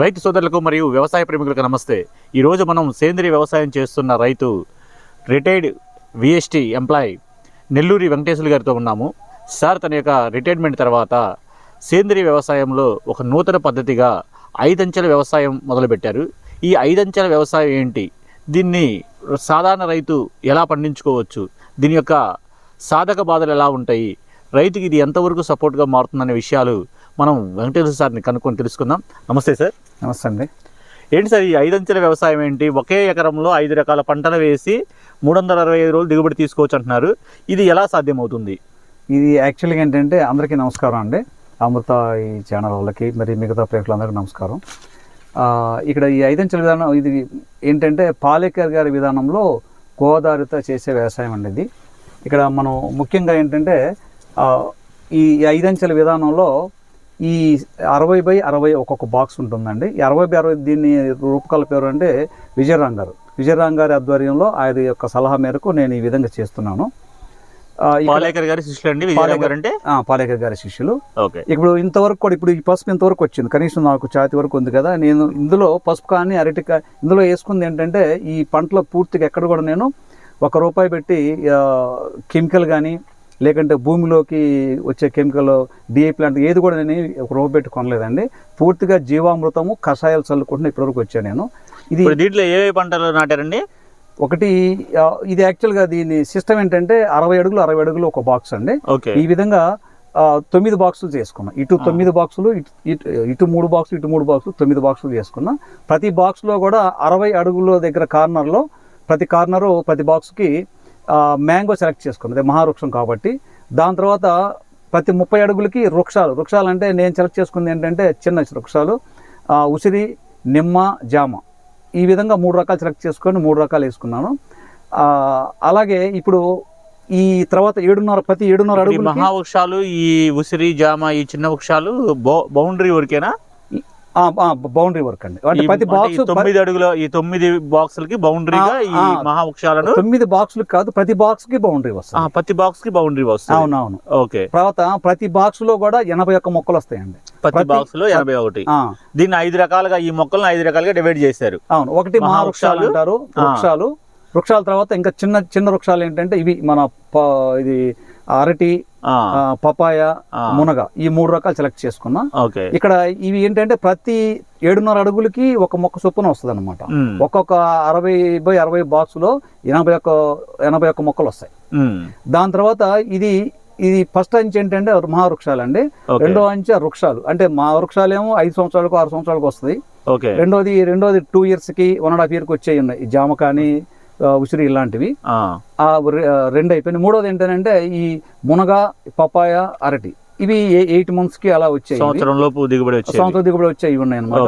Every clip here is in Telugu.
రైతు సోదరులకు మరియు వ్యవసాయ ప్రేమికులకు నమస్తే. ఈరోజు మనం సేంద్రియ వ్యవసాయం చేస్తున్న రైతు retired VST employee Nelluri Venkateswara గారితో ఉన్నాము. సార్ తన యొక్క రిటైర్మెంట్ తర్వాత సేంద్రియ వ్యవసాయంలో ఒక నూతన పద్ధతిగా ఐదంచెల వ్యవసాయం మొదలుపెట్టారు. ఈ ఐదంచెల వ్యవసాయం ఏంటి? దీన్ని సాధారణ రైతు ఎలా పండించుకోవచ్చు? దీని యొక్క సాధక బాధలు ఎలా ఉంటాయి? రైతుకి ఇది ఎంతవరకు సపోర్ట్గా మారుతుందనే విషయాలు మనం వెంకటేశ్వర సార్ని కనుక్కొని తెలుసుకుందాం. నమస్తే సార్. నమస్తే అండి. ఏంటి సార్ ఈ ఐదంచెల వ్యవసాయం ఏంటి? ఒకే ఎకరంలో ఐదు రకాల పంటలు వేసి మూడు వందల అరవై ఐదు రోజులు దిగుబడి తీసుకోవచ్చు అంటున్నారు. ఇది ఎలా సాధ్యమవుతుంది? ఇది యాక్చువల్గా ఏంటంటే అందరికీ నమస్కారం అండి. అమృత ఈ ఛానల్ వాళ్ళకి మరి మిగతా ప్రేక్షకులందరికీ నమస్కారం. ఇక్కడ ఈ ఐదంచెల విధానం ఇది ఏంటంటే పాలేకర్ గారి విధానంలో గోదావరిత చేసే వ్యవసాయం అండి ఇది. ఇక్కడ మనం ముఖ్యంగా ఏంటంటే ఈ ఐదంచెల విధానంలో ఈ అరవై బై అరవై ఒక్కొక్క బాక్స్ ఉంటుందండి. ఈ అరవై బై అరవై దీన్ని రూపకాల పేరు అంటే విజయరాం గారు. విజయరాం గారి ఆధ్వర్యంలో ఆయన యొక్క సలహా మేరకు నేను ఈ విధంగా చేస్తున్నాను. పాలేకర్ గారి శిష్యులు అండి? అంటే పాలేకర్ గారి శిష్యులు. ఓకే. ఇప్పుడు ఇంతవరకు కూడా ఇప్పుడు ఈ పసుపు ఇంతవరకు వచ్చింది. కనీసం నాకు ఛాతి వరకు ఉంది కదా. నేను ఇందులో పసుపు కానీ అరటికాయ ఇందులో వేసుకుంది ఏంటంటే ఈ పంటలో పూర్తిగా ఎక్కడ కూడా నేను ఒక రూపాయి పెట్టి కెమికల్ కానీ లేకంటే భూమిలోకి వచ్చే కెమికల్ డిఏ ప్లాంట్ ఏది కూడా నేను ఒక రూపాయి పెట్టి కొనలేదండి. పూర్తిగా జీవామృతము కషాయాలు చల్లుకుంటున్నా ఇప్పటివరకు వచ్చాను నేను. ఇది దీంట్లో ఏ పంటలు నాటారండి? ఒకటి ఇది యాక్చువల్గా దీని సిస్టమ్ ఏంటంటే అరవై అడుగులు అరవై అడుగులు ఒక బాక్స్ అండి. ఈ విధంగా తొమ్మిది బాక్సులు చేసుకున్నాం. ఇటు తొమ్మిది బాక్సులు ఇటు ఇటు ఇటు మూడు బాక్సులు ఇటు మూడు బాక్సులు తొమ్మిది బాక్సులు చేసుకున్నాం. ప్రతి బాక్స్లో కూడా అరవై అడుగుల దగ్గర కార్నర్లో ప్రతి కార్నరు ప్రతి బాక్స్కి మ్యాంగో సెలెక్ట్ చేసుకున్నాం. అదే మహావృక్షం కాబట్టి. దాని తర్వాత ప్రతి ముప్పై అడుగులకి వృక్షాలు. వృక్షాలు అంటే నేను సెలెక్ట్ చేసుకుంది ఏంటంటే చిన్న వృక్షాలు. ఉసిరి నిమ్మ జామ. ఈ విధంగా మూడు రకాలు సెలెక్ట్ చేసుకొని మూడు రకాలు వేసుకున్నాను. అలాగే ఇప్పుడు ఈ తర్వాత ఏడున్నర ప్రతి ఏడున్నర అడుగులు మహావృక్షాలు ఈ ఉసిరి జామ ఈ చిన్న వృక్షాలు బౌండరీ వరకేనా? బౌండరీ వర్క్ అండి. అంటే ప్రతి బాక్స్ తొమ్మిది అడుగుల ఈ తొమ్మిది బాక్సులకి బౌండరీగా ఈ. మహావృక్షాలను? తొమ్మిది బాక్సులు కాదు ప్రతి బాక్స్కి బౌండరీ ఆ, వస్తుంది ప్రతి బాక్స్కి బౌండరీ వస్తుంది. అవునవును. ఓకే. తర్వాత ప్రతి బాక్స్లో కూడా ఎనభై ఒక్క మొక్కలు వస్తాయండి. ప్రతి బాక్స్లో ఎనభై ఒకటి. దీన్ని ఐదు రకాలుగా ఈ మొక్కలను ఐదు రకాలుగా డివైడ్ చేశారు. అవును ఒకటి మహావృక్షాలు అంటారు. వృక్షాలు. వృక్షాల తర్వాత ఇంకా చిన్న చిన్న వృక్షాలు ఏంటంటే ఇవి మన ఇది అరటి పపాయ. మునగ ఈ మూడు రకాలు సెలెక్ట్ చేసుకున్నా. ఇక్కడ ఇవి ఏంటంటే ప్రతి ఏడున్నర అడుగులకి ఒక మొక్క చొప్పున వస్తుంది అనమాట ఒక్కొక్క అరవై బై అరవై బాక్స్లో ఎనభై ఒక్క ఎనభై ఒక్క మొక్కలు వస్తాయి. దాని తర్వాత ఇది ఇది ఫస్ట్ అంచె ఏంటంటే మహావృక్షాలు అండి. రెండో అంచె వృక్షాలు. అంటే మా వృక్షాలు ఏమో ఐదు సంవత్సరాలకు ఆరు సంవత్సరాలకు వస్తుంది. రెండోది రెండోది టూ ఇయర్స్కి వన్ అండ్ హాఫ్ ఇయర్కి వచ్చేవి ఉన్నాయి. జామ కానీ ఉసిరి ఇలాంటివి. ఆ, రెండు అయిపోయినాయి. మూడోది ఏంటంటే ఈ మునగ పపాయ అరటి. ఇవి ఎయిట్ మంత్స్కి అలా వచ్చాయి ఇవి. సంవత్సరం లోపు దిగుబడి సంవత్సరం దిగుబడి వచ్చాయి ఇవి ఉన్నాయి అనమాట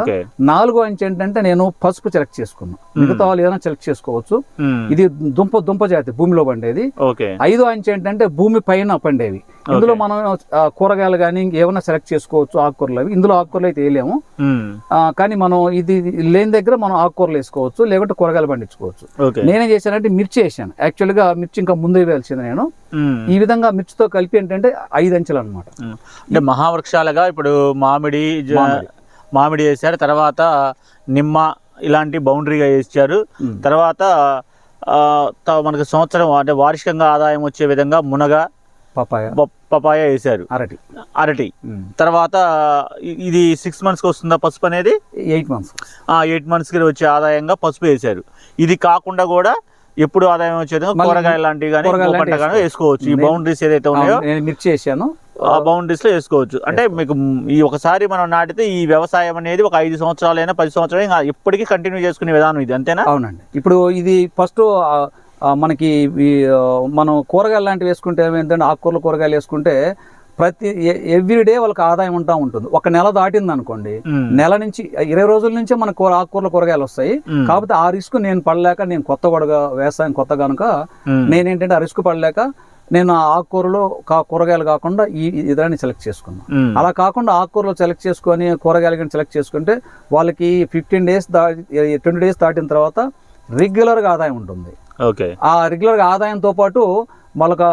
నాలుగో అంచె ఏంటంటే నేను పసుపు సెలెక్ట్ చేసుకున్నాను మిగతా వాళ్ళు ఏదైనా సెలెక్ట్ చేసుకోవచ్చు. ఇది దుంప దుంప జాతి భూమిలో పండేది. ఐదో అంచె ఏంటంటే భూమి పైన పండేవి. ఇందులో మనం కూరగాయలు కానీ ఏమైనా సెలెక్ట్ చేసుకోవచ్చు ఆకుకూరలు అవి. ఇందులో ఆకుకూరలు అయితే వేయలేము కానీ మనం ఇది లేని దగ్గర మనం ఆకుకూరలు వేసుకోవచ్చు లేకుంటే కూరగాయలు పండించుకోవచ్చు. నేనేం చేశానంటే మిర్చి వేసాను. యాక్చువల్గా మిర్చి ఇంకా ముందే వేయాల్సింది నేను. ఈ విధంగా మిర్చితో కలిపి ఏంటంటే ఐదు అంచెలు అనమాట. అంటే మహావృక్షాలుగా ఇప్పుడు మామిడి మామిడి. వేశారు తర్వాత నిమ్మ ఇలాంటి బౌండరీగా వేసారు. తర్వాత మనకి సంవత్సరం అంటే వార్షికంగా ఆదాయం వచ్చే విధంగా మునగ పపాయ. పపాయ వేశారు. అరటి. అరటి. తర్వాత ఇది సిక్స్ మంత్స్కి వస్తుందా పసుపు అనేది? ఎయిట్ మంత్స్ ఎయిట్ మంత్స్కి వచ్చే ఆదాయంగా పసుపు వేశారు. ఇది కాకుండా కూడా ఎప్పుడు ఆదాయం వచ్చేది కూరగాయలు లాంటివి కానీ పంట కానీ వేసుకోవచ్చు. ఈ బౌండరీస్ ఏదైతే ఉన్నాయో నేను మిర్చి వేసాను. ఆ బౌండరీస్లో వేసుకోవచ్చు. అంటే మీకు ఈ ఒకసారి మనం నాటితే ఈ వ్యవసాయం అనేది ఒక ఐదు సంవత్సరాలైనా పది సంవత్సరాలు ఇంకా ఎప్పటికీ కంటిన్యూ చేసుకునే విధానం ఇది అంతేనా? అవునండి. ఇప్పుడు ఇది ఫస్ట్ మనకి మనం కూరగాయలు లాంటివి వేసుకుంటే ఏమైందంటే ఆకుకూరలు కూరగాయలు వేసుకుంటే ప్రతి ఎవ్రీ డే వాళ్ళకి ఆదాయం ఉంటా ఉంటుంది. ఒక నెల దాటింది అనుకోండి నెల నుంచి ఇరవై రోజుల నుంచే మన కూర ఆకుకూరలు కూరగాయలు వస్తాయి. కాకపోతే ఆ రిస్క్ నేను పడలేక నేను కొత్త కొడగా వ్యవసాయం కొత్త కనుక నేనేంటంటే ఆ రిస్క్ పడలేక నేను ఆ ఆకుకూరలో కా- కూరగాయలు కాకుండా ఈ ఇదాన్ని సెలెక్ట్ చేసుకున్నాను అలా కాకుండా ఆకుకూరలు సెలెక్ట్ చేసుకొని కూరగాయలు కానీ సెలెక్ట్ చేసుకుంటే వాళ్ళకి ఫిఫ్టీన్ డేస్ దా ట్వంటీ డేస్ దాటిన తర్వాత రెగ్యులర్గా ఆదాయం ఉంటుంది. ఆ రెగ్యులర్గా ఆదాయంతో పాటు వాళ్ళకి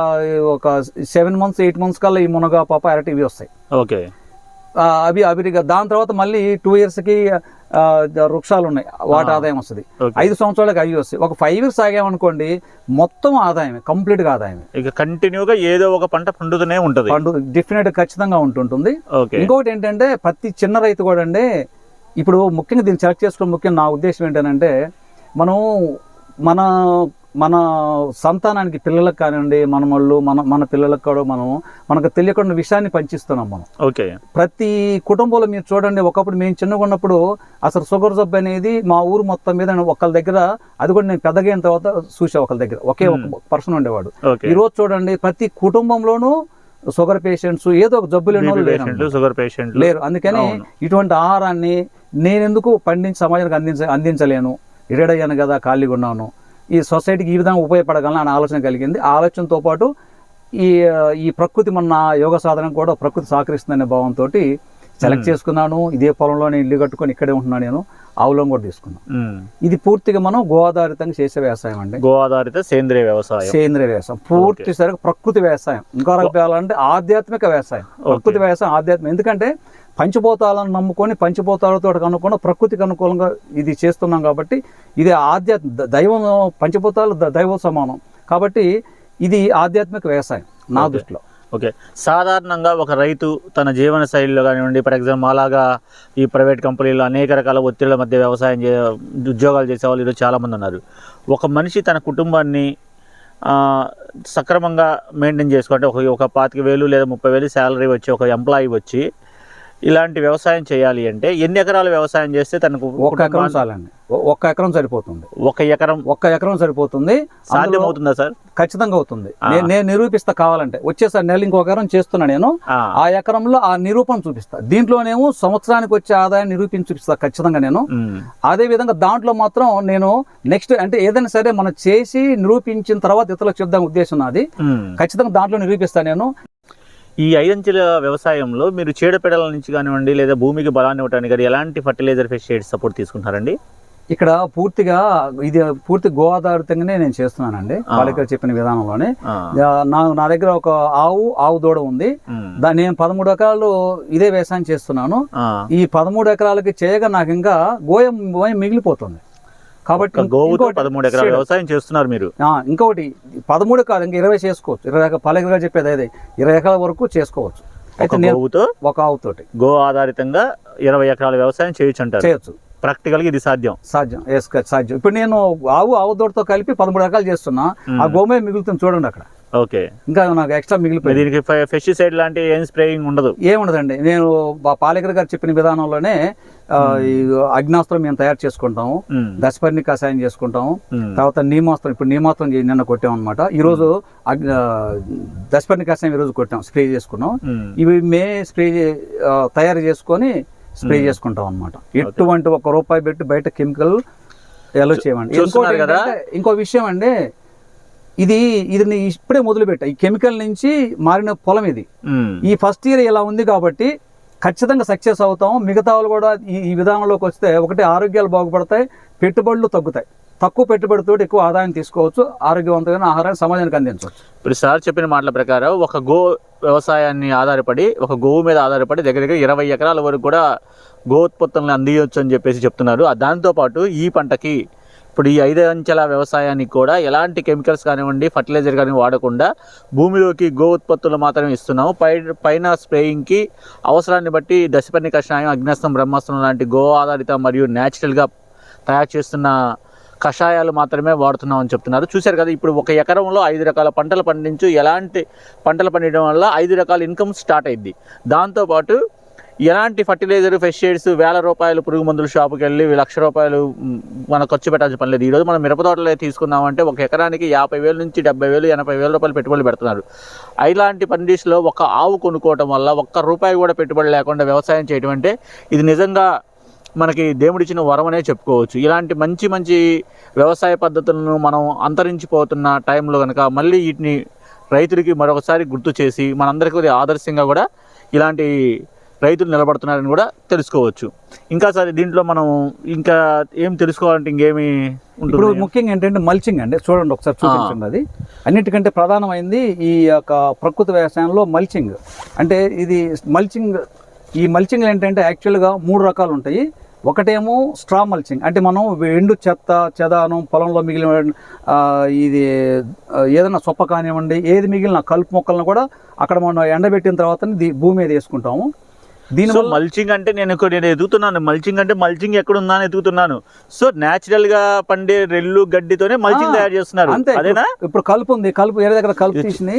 ఒక సెవెన్ మంత్స్ ఎయిట్ మంత్స్ కల్లా ఈ మునగ పాప అరటి ఇవి వస్తాయి. ఓకే. అవి అవిరిగా దాని తర్వాత మళ్ళీ టూ ఇయర్స్కి వృక్షాలు ఉన్నాయి వాటి ఆదాయం వస్తుంది. ఓకే. ఐదు సంవత్సరాలకు అవి వస్తాయి. ఒక ఫైవ్ ఇయర్స్ ఆగామనుకోండి మొత్తం ఆదాయమే కంప్లీట్గా ఆదాయమే. ఇక కంటిన్యూగా ఏదో ఒక పంట పండుతూనే ఉంటది. పండు డెఫినెట్ ఖచ్చితంగా ఉంటుంటుంది. ఓకే. ఇంకొకటి ఏంటంటే ప్రతి చిన్న రైతు కూడా అండి ఇప్పుడు ముఖ్యంగా దీన్ని సెలెక్ట్ చేసుకోవడం ముఖ్యం నా ఉద్దేశం ఏంటంటే మనం మన మన సంతానానికి పిల్లలకు కానివ్వండి మన వాళ్ళు మన మన పిల్లలకు కూడా మనం మనకు తెలియకుండా విషయాన్ని పంచిస్తున్నాం మనం. ఓకే. ప్రతి కుటుంబంలో మీరు చూడండి ఒకప్పుడు మేము చిన్నగా ఉన్నప్పుడు అసలు షుగర్ జబ్బు అనేది మా ఊరు మొత్తం మీద ఒకళ్ళ దగ్గర అది కూడా నేను పెద్దగా అయిన తర్వాత చూసా ఒకళ్ళ దగ్గర. ఒకే ఒక పర్సన్ ఉండేవాడు. ఓకే. ఈ రోజు చూడండి ప్రతి కుటుంబంలోనూ షుగర్ పేషెంట్స్ ఏదో ఒక జబ్బు లేని షుగర్ లేరు. అందుకని. ఇటువంటి ఆహారాన్ని నేను ఎందుకు పండించి సమాజానికి అందించ అందించలేను. రిటైర్డ్ అయ్యాను కదా ఖాళీగా ఉన్నాను. ఈ సొసైటీకి ఈ విధంగా ఉపయోగపడగలను అనే ఆలోచన కలిగింది. ఆ ఆలోచనతో పాటు ఈ ఈ ప్రకృతి మన యోగ సాధన కూడా ప్రకృతి సహకరిస్తుందనే భావంతో సెలెక్ట్ చేసుకున్నాను. ఇదే పొలంలోనే ఇల్లు కట్టుకొని ఇక్కడే ఉంటున్నాను నేను. ఆవులం కూడా తీసుకున్నాను ఉమ్. ఇది పూర్తిగా మనం గో ఆధారితంగా చేసే వ్యవసాయం అండి. గో ఆధారిత సేంద్రియ వ్యవసాయం. సేంద్రియ వ్యవసాయం. పూర్తి సరిగా ప్రకృతి వ్యవసాయం. ఇంకా చెప్పాలంటే ఆధ్యాత్మిక వ్యవసాయం. ప్రకృతి వ్యవసాయం ఆధ్యాత్మిక. ఎందుకంటే పంచభూతాలను నమ్ముకొని పంచభూతాలతో కనుక్కొని ప్రకృతికి అనుకూలంగా ఇది చేస్తున్నాం కాబట్టి ఇది ఆధ్యాత్మ ద- దైవం పంచభూతాలు దైవ సమానం. కాబట్టి ఇది ఆధ్యాత్మిక వ్యవసాయం నా. దృష్టిలో. ఓకే. సాధారణంగా ఒక రైతు తన జీవన శైలిలో కానివ్వండి ఫర్ ఎగ్జాంపుల్ అలాగా ఈ ప్రైవేట్ కంపెనీలు అనేక రకాల ఒత్తిళ్ళ మధ్య వ్యవసాయం చే ఉద్యోగాలు చేసేవాళ్ళు ఈరోజు చాలామంది ఉన్నారు. ఒక మనిషి తన కుటుంబాన్ని సక్రమంగా మెయింటైన్ చేసుకుంటే ఒక ఒక పాతిక వేలు లేదా ముప్పై వేలు శాలరీ వచ్చి ఒక ఎంప్లాయీ వచ్చి ఇలాంటి వ్యవసాయం చేయాలి అంటే ఎన్ని ఎకరాల వ్యవసాయం చేస్తే తనకు ఒక్క ఎకరం చాలండి. ఒక్క ఎకరం సరిపోతుంది. ఒక ఎకరం? ఒక్క ఎకరం సరిపోతుంది. అందులో సాధ్యమవుతుందా సార్? ఖచ్చితంగా అవుతుంది. నేను నిరూపిస్తా కావాలంటే. వచ్చేసారి నెల ఇంకో ఎకరం చేస్తున్నా నేను. ఆ, ఎకరంలో ఆ నిరూపణ చూపిస్తా. దీంట్లోనేమో సంవత్సరానికి వచ్చే ఆదాయం నిరూపించి చూపిస్తా ఖచ్చితంగా నేను. అదే విధంగా దాంట్లో మాత్రం నేను నెక్స్ట్ అంటే ఏదైనా సరే మనం చేసి నిరూపించిన తర్వాత ఇతరులకు చెప్దాం ఉద్దేశం నాది. ఖచ్చితంగా దాంట్లో నిరూపిస్తా నేను. ఈ ఐదంచెల వ్యవసాయంలో మీరు చీడపీడల నుంచి కానివ్వండి లేదా భూమికి బలాన్ని ఇవ్వడానికి కానీ ఎలాంటి ఫర్టిలైజర్ పెస్టిసైడ్స్ సపోర్ట్ తీసుకుంటారండి ఇక్కడ పూర్తిగా ఇది పూర్తి గో ఆధారితంగానే నేను చేస్తున్నానండి. వాళ్ళకి చెప్పిన విధానంలోనే. నా నా దగ్గర ఒక ఆవు ఆవు దూడ ఉంది. దాన్ని నేను పదమూడు ఎకరాలు ఇదే వ్యవసాయం చేస్తున్నాను. ఈ పదమూడు ఎకరాలకి చేయగా నాకు ఇంకా గోయం మిగిలిపోతుంది. కాబట్టి గోవుతో పదమూడు ఎకరాల. వ్యవసాయం చేస్తున్నారు మీరు. ఇంకొకటి పదమూడు కాదు ఇంకా ఇరవై చేసుకోవచ్చు. ఇరవై ఎకరా పలకగా చెప్పేది అదే. ఇరవై ఎకరాల వరకు చేసుకోవచ్చు. అయితే గోవుతో ఒక ఆవుతోటి. గో ఆధారితంగా ఇరవై ఎకరాల వ్యవసాయం చేయొచ్చు అంటారు. చేయొచ్చు. ప్రాక్టికల్గా ఇది సాధ్యం. సాధ్యం. సాధ్యం. ఇప్పుడు నేను ఆవు ఆవు దూడతో కలిపి పదమూడు రకాలు చేస్తున్నా. ఆ గోమే మిగులుతుంది చూడండి అక్కడ. ఓకే. ఇంకా నాకు ఎక్స్ట్రా మిగిలిపోయింది. దీనికి పెస్టిసైడ్ లాంటి ఏం స్ప్రేయింగ్ ఉండదు. ఏముండదండి. నేను మా పాలేకర్ గారు చెప్పిన విధానంలోనే ఈ అగ్నాస్త్రం మేము తయారు చేసుకుంటాము. ఉమ్, దశపర్ణి కషాయం చేసుకుంటాము. ఉమ్, తర్వాత నీమాస్త్రం ఇప్పుడు నీమాస్త్రం నిన్న కొట్టాం అనమాట ఈరోజు దశపర్ణి కషాయం ఈరోజు కొట్టాం. స్ప్రే చేసుకున్నాం. ఇవి మే స్ప్రే తయారు చేసుకొని స్ప్రే చేసుకుంటాం అనమాట ఎటువంటి ఒక రూపాయి పెట్టి బయట కెమికల్ ఎలా చేయమండి. ఇంకోటి కదా? ఇంకో విషయం అండి ఇది ఇది ఇప్పుడే మొదలు పెట్టా ఈ కెమికల్ నుంచి మారిన పొలం ఇది. ఈ ఫస్ట్ ఇయర్ ఇలా ఉంది కాబట్టి ఖచ్చితంగా సక్సెస్ అవుతాం. మిగతా వాళ్ళు కూడా ఈ విధానంలోకి వస్తే ఒకటి ఆరోగ్యాలు బాగుపడతాయి పెట్టుబడులు తగ్గుతాయి. తక్కువ పెట్టుబడితో ఎక్కువ ఆదాయం తీసుకోవచ్చు ఆరోగ్యవంతమైన ఆహారాన్ని సమాజానికి అందించవచ్చు. ఇప్పుడు సార్ చెప్పిన మాటల ప్రకారం ఒక గో వ్యవసాయాన్ని ఆధారపడి ఒక గోవు మీద ఆధారపడి దగ్గర దగ్గర ఇరవై ఎకరాల వరకు కూడా గో ఉత్పత్తులను అందియొచ్చు అని చెప్పేసి చెప్తున్నారు. దాంతోపాటు ఈ పంటకి ఇప్పుడు ఈ ఐదు అంచెల వ్యవసాయానికి కూడా ఎలాంటి కెమికల్స్ కానివ్వండి ఫర్టిలైజర్ కానీ వాడకుండా భూమిలోకి గో ఉత్పత్తులు మాత్రమే ఇస్తున్నాము. పై పైన స్ప్రేయింగ్కి అవసరాన్ని బట్టి దశపర్ణి కషాయం అగ్నస్తం బ్రహ్మాస్త్రం లాంటి గో ఆధారిత మరియు న్యాచురల్గా తయారు చేస్తున్న కషాయాలు మాత్రమే వాడుతున్నాం అని చెప్తున్నారు. చూశారు కదా ఇప్పుడు ఒక ఎకరంలో ఐదు రకాల పంటలు పండించు ఎలాంటి పంటలు పండించడం వల్ల ఐదు రకాల ఇన్కమ్ స్టార్ట్ అయింది దాంతోపాటు ఎలాంటి ఫర్టిలైజర్ పెస్టిసైడ్స్ వేల రూపాయలు పురుగు మందుల షాపుకి వెళ్ళి లక్ష రూపాయలు మ్, మనం ఖర్చు పెట్టాల్సిన పని లేదు. ఈరోజు మనం మిరప తోటలో తీసుకున్నామంటే ఒక ఎకరానికి యాభై వేల నుంచి డెబ్బై వేలు ఎనభై వేల రూపాయలు పెట్టుబడులు పెడుతున్నారు. ఇలాంటి పండిస్లో ఒక ఆవు కొనుక్కోవటం వల్ల ఒక్క రూపాయి కూడా పెట్టుబడి లేకుండా వ్యవసాయం చేయడం అంటే ఇది నిజంగా మనకి దేవుడిచ్చిన వరం అనే చెప్పుకోవచ్చు. ఇలాంటి మంచి మంచి వ్యవసాయ పద్ధతులను మనం అంతరించిపోతున్న టైంలో కనుక మళ్ళీ వీటిని రైతులకి మరొకసారి గుర్తు చేసి మనందరికీ ఆదర్శంగా కూడా ఇలాంటి రైతులు నిలబడుతున్నారని కూడా తెలుసుకోవచ్చు. ఇంకా సరే దీంట్లో మనం ఇంకా ఏం తెలుసుకోవాలంటే ఇంకేమి ఇప్పుడు ముఖ్యంగా ఏంటంటే మల్చింగ్ అండి. చూడండి ఒకసారి చూపించండి అది. అన్నిటికంటే ప్రధానమైంది ఈ యొక్క ప్రకృతి వ్యవసాయంలో మల్చింగ్ అంటే ఇది మల్చింగ్ ఈ మల్చింగ్ ఏంటంటే యాక్చువల్గా మూడు రకాలు ఉంటాయి. ఒకటేమో స్ట్రా మల్చింగ్ అంటే మనం ఎండు చెత్త చెదానం పొలంలో మిగిలిన ఇది ఏదైనా సొప్ప కానివ్వండి ఏది మిగిలిన కలుపు మొక్కలను కూడా అక్కడ మనం ఎండబెట్టిన తర్వాత దీ- భూమి మీద వేసుకుంటాము. దీనివల్ల మల్చింగ్ అంటే నేను నేను ఎదుగుతున్నాను. మల్చింగ్ అంటే మల్చింగ్ ఎక్కడ ఉందా అని ఎదుగుతున్నాను. సో నేచురల్గా పండే రెల్లు గడ్డితోనే మల్చింగ్ తయారు చేస్తున్నారు. అదేనా? ఇప్పుడు కలుపు ఉంది. కలుపు వేరే దగ్గర కలుపు తీసింది.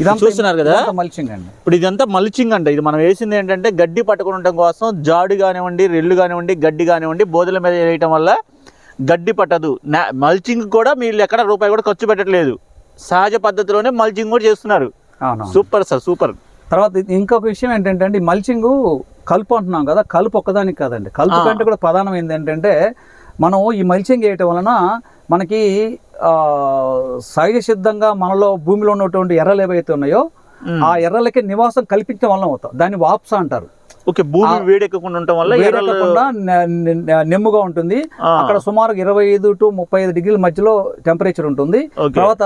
ఇదంతా చూస్తున్నారు కదా? మల్చింగ్ అండి. ఇప్పుడు ఇదంతా మల్చింగ్ అంట. ఇది మనం వేసింది ఏంటంటే గడ్డి పట్టుకుని ఉండటం కోసం జాడు కానివ్వండి రెల్లు కానివ్వండి గడ్డి కానివ్వండి బోధల మీద వేయటం వల్ల గడ్డి పట్టదు. మల్చింగ్ కూడా మీరు ఎక్కడ రూపాయి కూడా ఖర్చు పెట్టట్లేదు. సహజ పద్ధతిలోనే మల్చింగ్ కూడా చేస్తున్నారు. Super sir super. తర్వాత ఇంకొక విషయం ఏంటంటే అండి మల్చింగ్ కలుపు అంటున్నాం కదా కలుపు ఒక్కదానికి కాదండి. కలుపు. కంటే కూడా ప్రధానమైనది ఏంటంటే మనం ఈ మల్చింగ్ వేయటం వలన మనకి సహజ సిద్ధంగా మనలో భూమిలో ఉన్నటువంటి ఎర్రలు ఏవైతే ఉన్నాయో ఆ ఎర్రలకి నివాసం కల్పించడం వల్ల అవుతాం. దాన్ని వాప్స అంటారు. ఓకే భూమి వేడెక్కకుండా ఉండటం వల్ల వేడెక్కకుండా నెమ్ముగా ఉంటుంది. అక్కడ సుమారు ఇరవై ఐదు టు ముప్పై ఐదు డిగ్రీల మధ్యలో టెంపరేచర్ ఉంటుంది. తర్వాత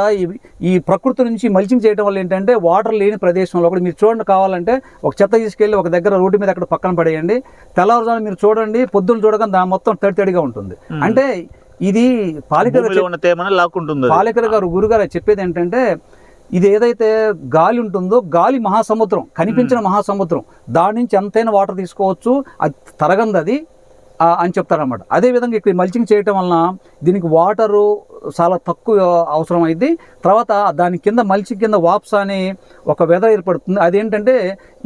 ఈ- ప్రకృతి నుంచి మల్చింగ్ చేయడం వల్ల ఏంటంటే వాటర్ లేని ప్రదేశంలో కూడా మీరు చూడండి కావాలంటే ఒక చెత్త తీసుకెళ్ళి ఒక దగ్గర రోడ్డు మీద అక్కడ పక్కన పడేయండి. తెల్లవారుజాము మీరు చూడండి పొద్దులు చూడగానే దాని మొత్తం తడి తడిగా ఉంటుంది. అంటే ఇది అది. పాలికల గారు గురుగారు చెప్పేది ఏంటంటే ఇది ఏదైతే గాలి ఉంటుందో గాలి మహాసముద్రం కనిపించిన మహాసముద్రం దాని నుంచి ఎంతైనా వాటర్ తీసుకోవచ్చు అది తరగంది అది అని చెప్తారన్నమాట. అదేవిధంగా ఇక్కడ మల్చింగ్ చేయటం వలన దీనికి వాటరు చాలా తక్కువ అవసరం అయింది తర్వాత దాని కింద మల్చింగ్ కింద వాప్స్ అని ఒక వెద ఏర్పడుతుంది. అదేంటంటే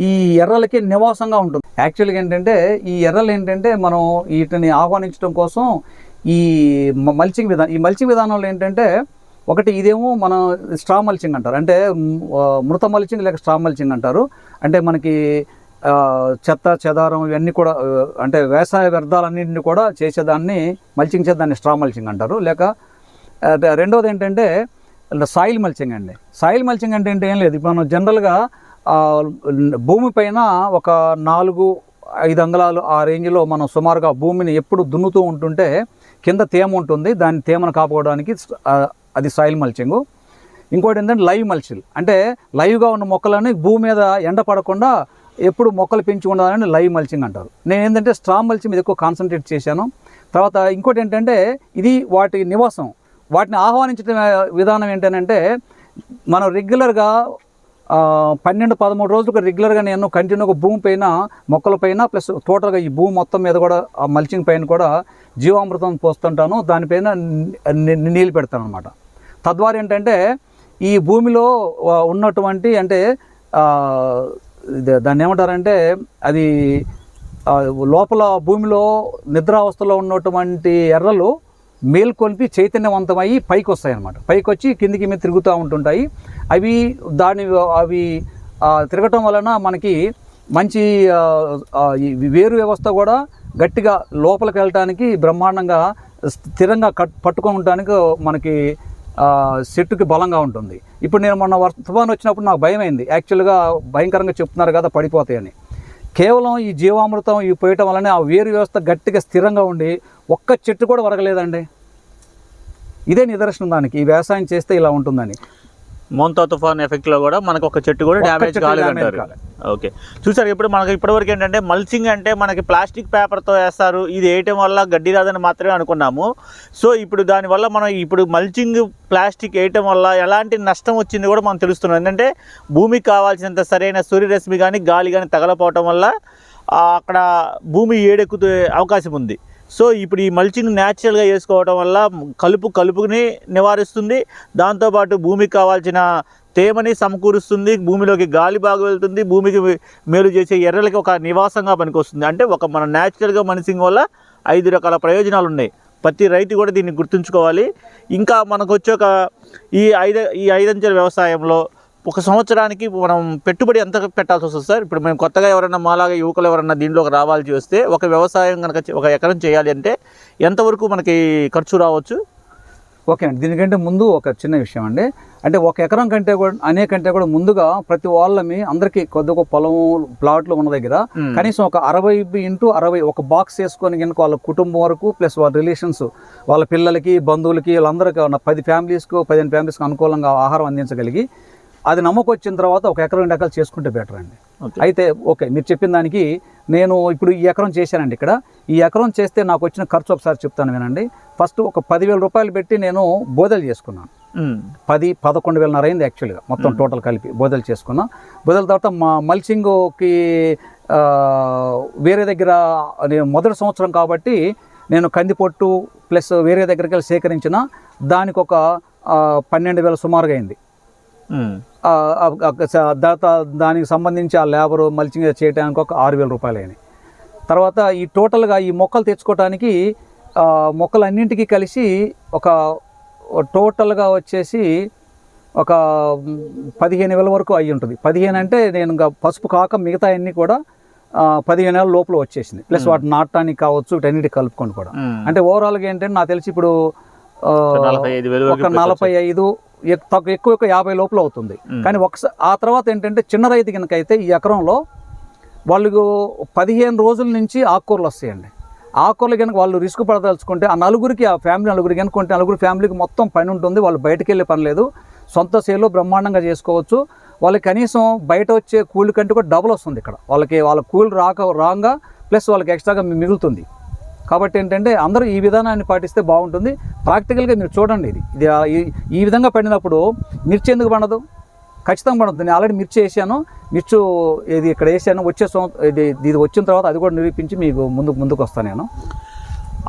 ఈ ఎర్రలకి నివాసంగా ఉంటుంది. యాక్చువల్గా ఏంటంటే ఈ ఎర్రలు ఏంటంటే మనం వీటిని ఆహ్వానించడం కోసం ఈ మల్చింగ్ విధానం ఈ మల్చింగ్ విధానంలో ఏంటంటే ఒకటి ఇదేమో మన స్ట్రా మల్చింగ్ అంటారు. అంటే మృత మల్చింగ్ లేక స్ట్రా మల్చింగ్ అంటారు. అంటే మనకి చెత్త చెదారం ఇవన్నీ కూడా అంటే వ్యవసాయ వ్యర్థాలన్నింటినీ కూడా చేసేదాన్ని మల్చింగ్ చేసేదాన్ని స్ట్రా మల్చింగ్ అంటారు. లేక రెండోది ఏంటంటే సాయిల్ మల్చింగ్ అండి. సాయిల్ మల్చింగ్ అంటే ఏంటి ఏం లేదు. ఇప్పుడు మనం జనరల్గా భూమిపైన భూమి పైన ఒక నాలుగు ఐదు అంగుళాలు ఆ రేంజ్లో మనం సుమారుగా భూమిని ఎప్పుడు దున్నుతూ ఉంటుంటే కింద తేమ ఉంటుంది. దాని తేమను కాపాడడానికి అది సాయిల్ మల్చింగ్ ఇంకోటి ఏంటంటే లైవ్ మల్చిల్ అంటే లైవ్గా ఉన్న మొక్కలని భూమి మీద ఎండ పడకుండా ఎప్పుడు మొక్కలు పెంచి ఉండాలని లైవ్ మల్చింగ్ అంటారు. నేను ఏంటంటే స్ట్రా మల్చింగ్ మీద ఎక్కువ కాన్సన్ట్రేట్ చేశాను. తర్వాత ఇంకోటి ఏంటంటే ఇది వాటి నివాసం. వాటిని ఆహ్వానించడం విధానం ఏంటంటే మనం రెగ్యులర్గా పన్నెండు పదమూడు రోజులకు రెగ్యులర్గా నేను కంటిన్యూగా భూమి పైన మొక్కల పైన ప్లస్ టోటల్గా ఈ భూమి మొత్తం మీద కూడా ఆ మల్చింగ్ పైన కూడా జీవామృతం పోస్తుంటాను. దానిపైన నీళ్ళు పెడతాను అనమాట తద్వారా ఏంటంటే ఈ భూమిలో ఉన్నటువంటి అంటే దాన్ని ఏమంటారంటే అది లోపల భూమిలో నిద్రావస్థలో ఉన్నటువంటి ఎర్రలు మేల్కొల్పి చైతన్యవంతమయ్యి పైకి వస్తాయి అన్నమాట పైకి వచ్చి కిందికి మీద తిరుగుతూ ఉంటుంటాయి. అవి దాని అవి తిరగటం వలన మనకి మంచి వేరు వ్యవస్థ కూడా గట్టిగా లోపలికి వెళ్ళటానికి బ్రహ్మాండంగా స్థిరంగా కట్ పట్టుకొని ఉండటానికి మనకి చెట్టుకి బలంగా ఉంటుంది. ఇప్పుడు నేను మొన్న తుఫాన్ వచ్చినప్పుడు నాకు భయం అయింది యాక్చువల్గా భయంకరంగా చెప్తున్నారు కదా పడిపోతాయని. కేవలం ఈ జీవామృతం ఇవి పోయటం వల్లనే ఆ వేరు వ్యవస్థ గట్టిగా స్థిరంగా ఉండి ఒక్క చెట్టు కూడా వరగలేదండి. ఇదే నిదర్శనం దానికి. ఈ వ్యవసాయం చేస్తే ఇలా ఉంటుందని. మోంతా తుఫాన్ ఎఫెక్ట్లో కూడా మనకు ఒక చెట్టు కూడా డ్యామేజ్ కాలేదు. అంటారు. ఓకే. చూసారు ఇప్పుడు మనకి ఇప్పటివరకు ఏంటంటే మల్చింగ్ అంటే మనకి ప్లాస్టిక్ పేపర్తో వేస్తారు. ఇది వేయటం వల్ల గడ్డి రాదని మాత్రమే అనుకున్నాము. సో ఇప్పుడు దానివల్ల మనం ఇప్పుడు మల్చింగ్ ప్లాస్టిక్ వేయటం వల్ల ఎలాంటి నష్టం వచ్చింది కూడా మనం తెలుస్తున్నాం. ఏంటంటే భూమికి కావాల్సినంత సరైన సూర్యరశ్మి కానీ గాలి కానీ తగలపోవటం వల్ల అక్కడ భూమి ఏడెక్కుతే అవకాశం ఉంది. సో ఇప్పుడు ఈ మల్చింగ్ న్యాచురల్గా వేసుకోవడం వల్ల కలుపు కలుపుని నివారిస్తుంది. దాంతోపాటు భూమికి కావాల్సిన తేమని సమకూరుస్తుంది. భూమిలోకి గాలి బాగా వెళ్తుంది. భూమికి మేలు చేసే ఎర్రలకి ఒక నివాసంగా పనికొస్తుంది. అంటే ఒక మన న్యాచురల్గా మనిషింగ్ వల్ల ఐదు రకాల ప్రయోజనాలు ఉన్నాయి. ప్రతి రైతు కూడా దీన్ని గుర్తుంచుకోవాలి. ఇంకా మనకు వచ్చే ఒక ఈ ఐదు ఈ ఐదంచెల వ్యవసాయంలో ఒక సంవత్సరానికి మనం పెట్టుబడి ఎంత పెట్టాల్సి వస్తుంది సార్? ఇప్పుడు మేము కొత్తగా ఎవరైనా మాలాగా యువకులు ఎవరైనా దీంట్లోకి రావాల్సి వస్తే ఒక వ్యవసాయం కనుక ఒక ఎకరం చేయాలి అంటే ఎంతవరకు మనకి ఖర్చు రావచ్చు? ఓకే అండి. దీనికంటే ముందు ఒక చిన్న విషయం అండి. అంటే ఒక ఎకరం కంటే కూడా అనే కంటే కూడా ముందుగా ప్రతి వాళ్ళమి అందరికీ కొద్దిగా పొలం ప్లాట్లు ఉన్న దగ్గర. కనీసం ఒక అరవై ఇంటూ అరవై ఒక బాక్స్ వేసుకొని కనుక వాళ్ళ కుటుంబం వరకు ప్లస్ వాళ్ళ రిలేషన్స్ వాళ్ళ పిల్లలకి బంధువులకి వాళ్ళందరికీ ఉన్న పది ఫ్యామిలీస్కు పదిహేను ఫ్యామిలీస్కి అనుకూలంగా ఆహారం అందించగలిగి అది నమ్మకం వచ్చిన తర్వాత ఒక ఎకరం రెండు ఎకరాలు చేసుకుంటే బెటర్ అండి. అయితే ఓకే మీరు చెప్పిన దానికి నేను ఇప్పుడు ఈ ఎకరం చేశానండి ఇక్కడ. ఈ ఎకరం చేస్తే నాకు వచ్చిన ఖర్చు ఒకసారి చెప్తాను వినండి. ఫస్ట్ ఒక పదివేల రూపాయలు పెట్టి నేను బోదలు చేసుకున్నాను. పది పదకొండు వేలన్నర అయింది యాక్చువల్గా మొత్తం టోటల్ కలిపి బోదలు చేసుకున్నాం. బోదల తర్వాత మా మల్చింగ్కి వేరే దగ్గర నేను మొదటి సంవత్సరం కాబట్టి నేను కందిపొట్టు ప్లస్ వేరే దగ్గరికి వెళ్ళి సేకరించిన దానికి ఒక పన్నెండు వేల సుమారుగా అయింది. దానికి సంబంధించి ఆ లేబరు మల్చింగ్ చేయడానికి ఒక ఆరు వేల రూపాయలు అయినాయి. తర్వాత ఈ టోటల్గా ఈ మొక్కలు తెచ్చుకోవడానికి ఆ, మొక్కలన్నింటికి కలిసి ఒక టోటల్గా వచ్చేసి ఒక పదిహేను వేల వరకు అయ్యి ఉంటుంది. పదిహేను అంటే నేను ఇంకా పసుపు కాక మిగతా అన్నీ కూడా పదిహేను వేల లోపల వచ్చేసింది. ప్లస్ వాటి నాటడానికి కావచ్చు వీటన్నిటి కలుపుకొని కూడా. అంటే ఓవరాల్గా ఏంటంటే నాకు తెలిసి ఇప్పుడు ఒక నలభై ఐదు వేలు వరకు ఒక నలభై ఐదు ఎక్- తక్కువ ఎక్కువ యాభై లోపల అవుతుంది. కానీ ఒకసారి ఆ తర్వాత ఏంటంటే చిన్న రైతు కనుక అయితే ఈ ఎకరంలో వాళ్ళకు పదిహేను రోజుల నుంచి ఆకుకూరలు వస్తాయండి. ఆకుకూరలు కనుక వాళ్ళు రిస్క్ పడదలుచుకుంటే ఆ నలుగురికి ఆ ఫ్యామిలీ నలుగురికి కనుకుంటే నలుగురు ఫ్యామిలీకి మొత్తం పని ఉంటుంది. వాళ్ళు బయటకు వెళ్ళే పని లేదు. సొంత సేలో బ్రహ్మాండంగా చేసుకోవచ్చు. వాళ్ళకి కనీసం బయట వచ్చే కూలి కంటే కూడా డబుల్ వస్తుంది ఇక్కడ. వాళ్ళకి వాళ్ళ కూలి రాక రాగా ప్లస్ వాళ్ళకి ఎక్స్ట్రాగా మిగులుతుంది. కాబట్టి ఏంటంటే అందరూ ఈ విధానాన్ని పాటిస్తే బాగుంటుంది. ప్రాక్టికల్గా మీరు చూడండి ఇది. ఇది ఈ- ఈ విధంగా పండినప్పుడు మిర్చి ఎందుకు పండదు? ఖచ్చితంగా పండుతుంది నేను ఆల్రెడీ మిర్చి వేసాను. మిర్చి ఇది ఇక్కడ వేసాను. వచ్చే ఇది ఇది వచ్చిన తర్వాత అది కూడా నిరూపించి మీకు ముందుకు ముందుకు వస్తాను నేను.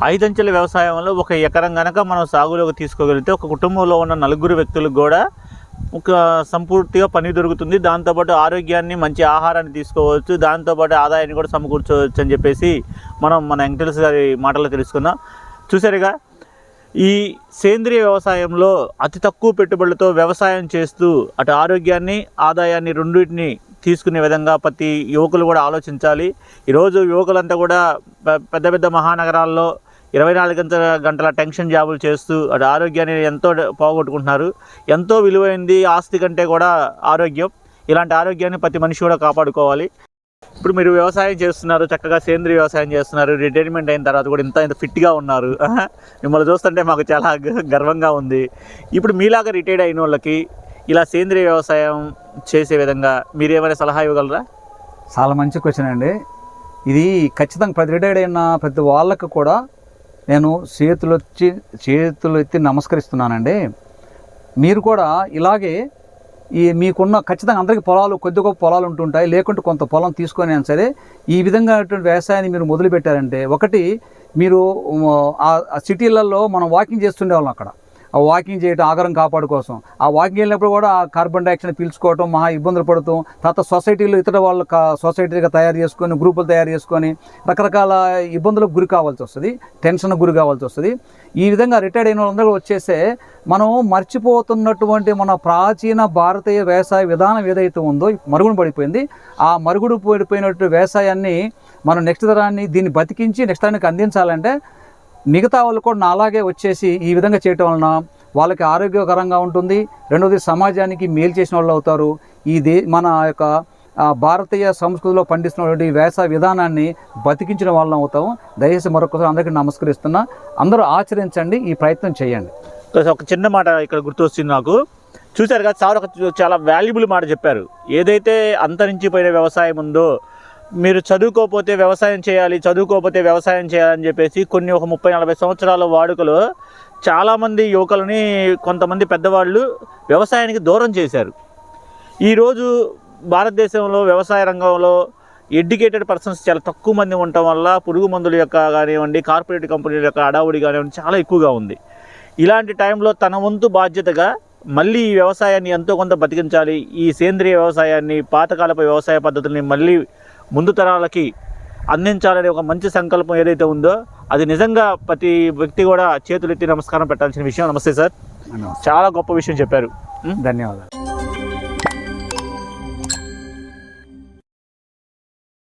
ఐదంచెల వ్యవసాయంలో ఒక ఎకరం కనుక మనం సాగులోకి తీసుకోగలిగితే ఒక కుటుంబంలో ఉన్న నలుగురు వ్యక్తులకు కూడా ఒక సంపూర్తిగా పని దొరుకుతుంది. దాంతోపాటు ఆరోగ్యాన్ని మంచి ఆహారాన్ని తీసుకోవచ్చు. దాంతోపాటు ఆదాయాన్ని కూడా సమకూర్చవచ్చు అని చెప్పేసి మనం మన వెంకటేశ్వర గారి మాటలు తెలుసుకున్నాం. చూసారుగా ఈ సేంద్రియ వ్యవసాయంలో అతి తక్కువ పెట్టుబడులతో వ్యవసాయం చేస్తూ అటు ఆరోగ్యాన్ని ఆదాయాన్ని రెండింటిని తీసుకునే విధంగా ప్రతి యువకులు కూడా ఆలోచించాలి. ఈరోజు యువకులంతా కూడా పెద్ద పెద్ద మహానగరాల్లో ఇరవై నాలుగు గంటల గంటల టెన్షన్ జాబులు చేస్తూ అటు ఆరోగ్యాన్ని ఎంతో పోగొట్టుకుంటున్నారు. ఎంతో విలువైంది ఆస్తి కంటే కూడా ఆరోగ్యం. ఇలాంటి ఆరోగ్యాన్ని ప్రతి మనిషి కూడా కాపాడుకోవాలి. ఇప్పుడు మీరు వ్యవసాయం చేస్తున్నారు చక్కగా సేంద్రియ వ్యవసాయం చేస్తున్నారు రిటైర్మెంట్ అయిన తర్వాత కూడా ఇంత ఇంత ఫిట్గా ఉన్నారు. మిమ్మల్ని చూస్తుంటే మాకు చాలా గ- గర్వంగా ఉంది. ఇప్పుడు మీలాగా రిటైర్డ్ అయిన వాళ్ళకి ఇలా సేంద్రియ వ్యవసాయం చేసే విధంగా మీరు ఏమైనా సలహా ఇవ్వగలరా? చాలా మంచి క్వశ్చన్ అండి. ఇది ఖచ్చితంగా ప్రతి రిటైర్డ్ అయిన ప్రతి వాళ్ళకు కూడా నేను చేతులు వచ్చి చేతులు ఎత్తి నమస్కరిస్తున్నానండి. మీరు కూడా ఇలాగే ఈ మీకున్న ఖచ్చితంగా అందరికీ పొలాలు కొద్ది గొప్ప పొలాలు ఉంటుంటాయి. లేకుంటే కొంత పొలం తీసుకొని అయినా సరే ఈ విధంగా వ్యవసాయాన్ని మీరు మొదలుపెట్టారంటే ఒకటి మీరు ఆ సిటీలలో మనం వాకింగ్ చేస్తుండే వాళ్ళం అక్కడ. వాకింగ్ చేయడం ఆహారం కాపాడు కోసం. ఆ వాకింగ్ వెళ్ళినప్పుడు కూడా ఆ కార్బన్ డైఆక్సైడ్ పీల్చుకోవటం మహా ఇబ్బందులు పడటం తర్వాత సొసైటీలో ఇతర వాళ్ళ సొసైటీగా తయారు చేసుకొని గ్రూపులు తయారు చేసుకొని రకరకాల ఇబ్బందులకు గురి కావాల్సి వస్తుంది టెన్షన్ గురి కావాల్సి వస్తుంది. ఈ విధంగా రిటైర్డ్ అయిన వాళ్ళందరూ వచ్చేస్తే మనం మర్చిపోతున్నటువంటి మన ప్రాచీన భారతీయ వ్యవసాయ విధానం ఏదైతే ఉందో మరుగున పడిపోయింది. ఆ మరుగుడు పడిపోయినటువంటి వ్యవసాయాన్ని మనం నెక్స్ట్ తరాన్ని దీన్ని బతికించి నెక్స్ట్ తరానికి అందించాలంటే మిగతా వాళ్ళు కూడా నాలాగే వచ్చేసి ఈ విధంగా చేయటం వలన వాళ్ళకి ఆరోగ్యకరంగా ఉంటుంది. రెండవది సమాజానికి మేలు చేసిన వాళ్ళు అవుతారు. ఈ దే మన యొక్క భారతీయ సంస్కృతిలో పండిస్తున్నటువంటి వేస విధానాన్ని బతికించిన వాళ్ళం అవుతాం దయచేసి మరొకసారి అందరికీ నమస్కరిస్తున్నా. అందరూ ఆచరించండి ఈ ప్రయత్నం చేయండి. ఒక చిన్న మాట ఇక్కడ గుర్తొస్తుంది నాకు. చూశారు కదా సార్ ఒక చాలా వాల్యుబుల్ మాట చెప్పారు. ఏదైతే అంతరించిపోయిన వ్యవసాయం ఉందో మీరు చదువుకోకపోతే వ్యవసాయం చేయాలి చదువుకోకపోతే వ్యవసాయం చేయాలని చెప్పేసి కొన్ని ఒక ముప్పై నలభై సంవత్సరాల వాడుకలో చాలామంది యువకులని కొంతమంది పెద్దవాళ్ళు వ్యవసాయానికి దూరం చేశారు. ఈరోజు భారతదేశంలో వ్యవసాయ రంగంలో ఎడ్యుకేటెడ్ పర్సన్స్ చాలా తక్కువ మంది ఉండటం వల్ల పురుగు మందుల యొక్క కానివ్వండి కార్పొరేట్ కంపెనీల యొక్క అడావుడి కానివ్వండి చాలా ఎక్కువగా ఉంది. ఇలాంటి టైంలో తన వంతు బాధ్యతగా మళ్ళీ ఈ వ్యవసాయాన్ని ఎంతో కొంత బతికించాలి ఈ సేంద్రియ వ్యవసాయాన్ని పాతకాలపు వ్యవసాయ పద్ధతుల్ని మళ్ళీ ముందు తరాలకి అందించాలనే ఒక మంచి సంకల్పం ఏదైతే ఉందో అది నిజంగా ప్రతి వ్యక్తి కూడా చేతులెత్తి నమస్కారం పెట్టాల్సిన విషయం. నమస్తే సార్. చాలా గొప్ప విషయం చెప్పారు. ధన్యవాదాలు.